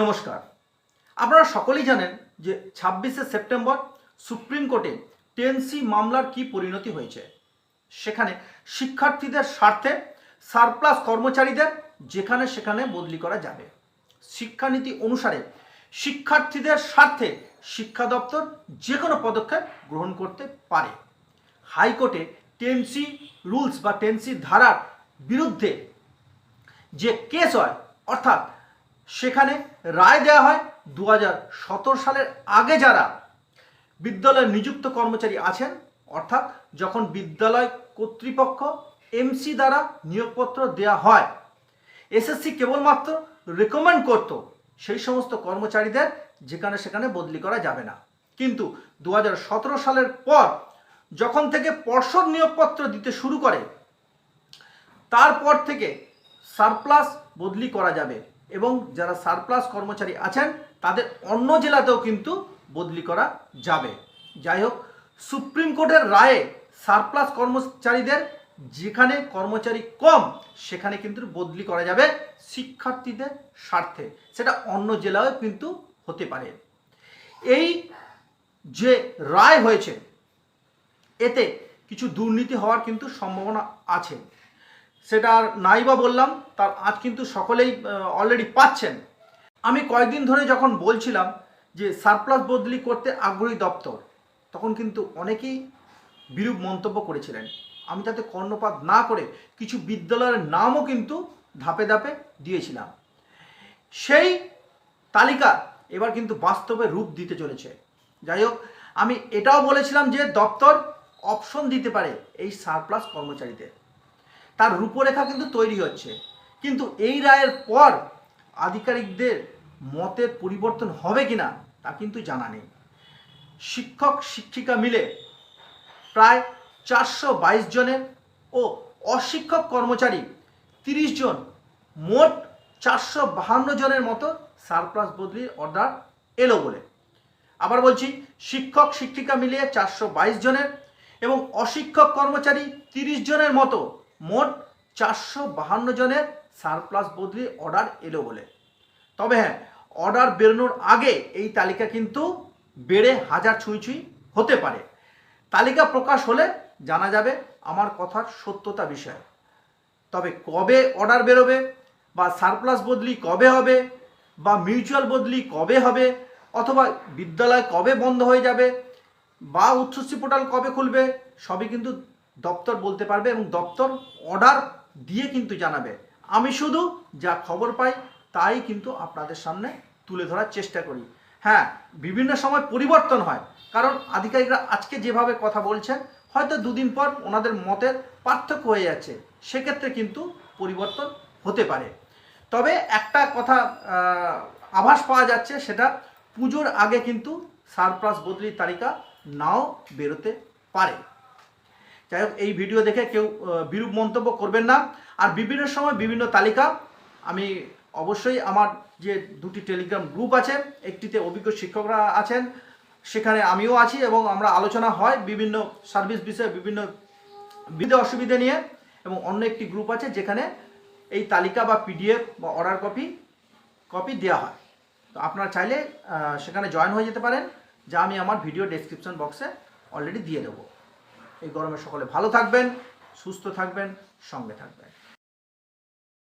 নমস্কার। আপনারা সকলেই জানেন যে ছাব্বিশে সেপ্টেম্বর সুপ্রিম কোর্টে টেনসি মামলার কি পরিণতি হয়েছে। সেখানে শিক্ষার্থীদের স্বার্থে সারপ্লাস কর্মচারীদের যেখানে সেখানে বদলি করা যাবে। শিক্ষানীতি অনুসারে শিক্ষার্থীদের স্বার্থে শিক্ষা দপ্তর যে কোনো পদক্ষেপ গ্রহণ করতে পারে। হাইকোর্টে টেনসি রুলস বা টেনসি ধারার বিরুদ্ধে যে কেস হয়, অর্থাৎ সেখানে রায় দেওয়া হয় দু হাজার সতেরো সালের আগে যারা বিদ্যালয়ে নিযুক্ত কর্মচারী আছেন, অর্থাৎ যখন বিদ্যালয় কর্তৃপক্ষ এমসি দ্বারা নিয়োগপত্র দেওয়া হয় এসএসসি কেবলমাত্র রেকমেন্ড করত সেই সমস্ত কর্মচারীদের যেখানে সেখানে বদলি করা যাবে না। কিন্তু দু হাজার সতেরো সালের পর যখন থেকে পর্ষদ নিয়োগপত্র দিতে শুরু করে, তারপর থেকে সারপ্লাস বদলি করা যাবে। এবং যারা সারপ্লাস কর্মচারী আছেন, তাদের অন্য জেলাতেও কিন্তু বদলি করা যাবে। যাই হোক, সুপ্রিম কোর্টের রায়ে সারপ্লাস কর্মচারীদের যেখানে কর্মচারী কম, সেখানে কিন্তু বদলি করা যাবে শিক্ষার্থীদের স্বার্থে। সেটা অন্য জেলায় কিন্তু হতে পারে। এই যে রায় হয়েছে, এতে কিছু দুর্নীতি হওয়ার কিন্তু সম্ভাবনা আছে। সেটা নাই বা বললাম, তার আজ কিন্তু সকলেই অলরেডি পাচ্ছেন। আমি কয়েকদিন ধরে যখন বলছিলাম যে সারপ্লাস বদলি করতে আগ্রহী দপ্তর, তখন কিন্তু অনেকেই বিরূপ মন্তব্য করেছিলেন। আমি তাতে কর্ণপাত না করে কিছু বিদ্যালয়ের নামও কিন্তু ধাপে ধাপে দিয়েছিলাম। সেই তালিকা এবার কিন্তু বাস্তবে রূপ দিতে চলেছে। যাই হোক, আমি এটাও বলেছিলাম যে দপ্তর অপশন দিতে পারে এই সারপ্লাস কর্মচারীদের। তার রূপরেখা কিন্তু তৈরি হচ্ছে। কিন্তু এই রায়ের পর আধিকারিকদের মতের পরিবর্তন হবে কিনা, তা কিন্তু জানা নেই। শিক্ষক, শিক্ষিকা মিলে প্রায় চারশো বাইশ জনের ও অশিক্ষক কর্মচারী তিরিশ জন, মোট চারশো বাহান্ন জনের মতো সারপ্লাস বদলির অর্ডার এলো বলে। আবার বলছি, শিক্ষক, শিক্ষিকা মিলিয়ে চারশো বাইশ জনের এবং অশিক্ষক কর্মচারী তিরিশ জনের মতো মোট চারশো বাহান্ন জনের সারপ্লাস বদলি অর্ডার এলো বলে। তবে হ্যাঁ অর্ডার বেরোনোর আগে এই তালিকা কিন্তু বেড়ে হাজার ছুঁই ছুঁই হতে পারে। তালিকা প্রকাশ হলে জানা যাবে আমার কথার সত্যতা বিষয়। তবে কবে অর্ডার বেরোবে বা সারপ্লাস বদলি কবে হবে বা মিউচুয়াল বদলি কবে হবে অথবা বিদ্যালয় কবে বন্ধ হয়ে যাবে বা উচ্চশ্রী পোর্টাল কবে খুলবে, সবই কিন্তু দপ্তর বলতে পারবে এবং দপ্তর অর্ডার দিয়ে কিন্তু জানাবে। আমি শুধু যা খবর পাই তাই কিন্তু আপনাদের সামনে তুলে ধরার চেষ্টা করি। হ্যাঁ বিভিন্ন সময় পরিবর্তন হয়। কারণ আধিকারিকরা আজকে যেভাবে কথা বলছেন, হয়তো দুদিন পর ওনাদের মতের পার্থক্য হয়ে যাচ্ছে। সেক্ষেত্রে কিন্তু পরিবর্তন হতে পারে। তবে একটা কথা আভাস পাওয়া যাচ্ছে, সেটা পুজোর আগে কিন্তু সারপ্লাস বদলির তালিকা নাও বেরোতে পারে। যাই হোক, এই ভিডিও দেখে কেউ বিরূপ মন্তব্য করবেন না। আর বিভিন্ন সময় বিভিন্ন তালিকা, আমি অবশ্যই আমার যে দুটি টেলিগ্রাম গ্রুপ আছে, একটিতে অভিজ্ঞ শিক্ষকরা আছেন, সেখানে আমিও আছি এবং আমরা আলোচনা হয় বিভিন্ন সার্ভিস বিষয়ে, বিভিন্ন বিধে অসুবিধে নিয়ে এবং অন্য একটি গ্রুপ আছে যেখানে এই তালিকা বা পিডিএফ বা অর্ডার কপি কপি দেওয়া হয়। তো আপনারা চাইলে সেখানে জয়েন হয়ে যেতে পারেন, যা আমি আমার ভিডিও ডেসক্রিপশন বক্সে অলরেডি দিয়ে দেবো। এই গরমে সকলে ভালো থাকবেন সুস্থ থাকবেন সঙ্গে থাকবেন।